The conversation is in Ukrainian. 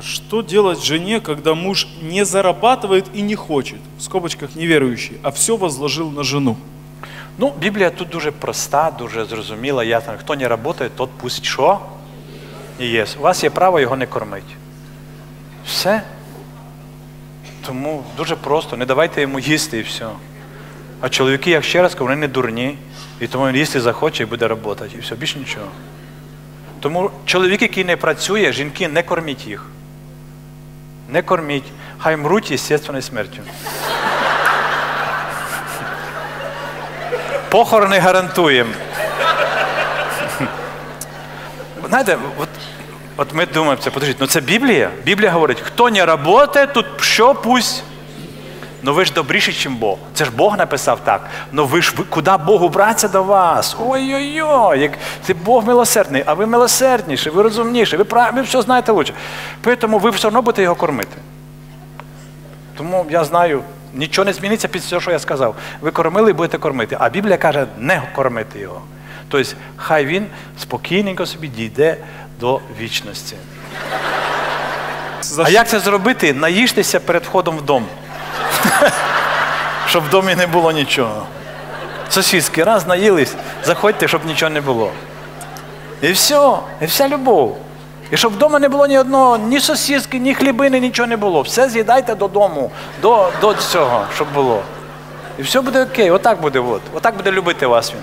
Что делать жене, когда муж не зарабатывает и не хочет, в скобочках неверующий, а все возложил на жену? Ну, Біблія тут дуже проста, дуже зрозуміла, ясна. Хто не працює, тот пусть що? І єсть. У вас є право його не кормити. Все. Тому дуже просто, не давайте йому їсти і все. А чоловіки, як ще раз кажу, вони не дурні, і тому він їсти захоче і буде працювати. І все, більше нічого. Тому чоловік, який не працює, жінки, не корміть їх. Не корміть. Хай мруть естественною смертю. Похорони гарантуємо. Знаєте, от, от ми думаємо, це, подождіть, ну це Біблія. Біблія говорить, хто не працює, тут що пусть. Ну ви ж добріші, ніж Бог. Це ж Бог написав так. Ну ви ж ви- куди Богу братися до вас? Ой-ой-ой, як ти Бог милосердний, а ви милосердніші, ви розумніші, ви, прав... ви все знаєте лучше. Тому ви все одно будете його кормити. Тому я знаю, нічого не зміниться після цього, що я сказав. Ви кормили і будете кормити. А Біблія каже, не кормити його. Тобто, хай він спокійненько собі дійде до вічності. А як це зробити? Наїжтеся перед входом в дом. Щоб в домі не було нічого. Сусідські раз наїлись, заходьте, щоб нічого не було. І все, і вся любов. І щоб вдома не було ні одного, ні сусідки, ні хлібини, нічого не було. Все з'їдайте додому, до, до цього, щоб було. І все буде окей, отак буде, от. отак буде любити вас він.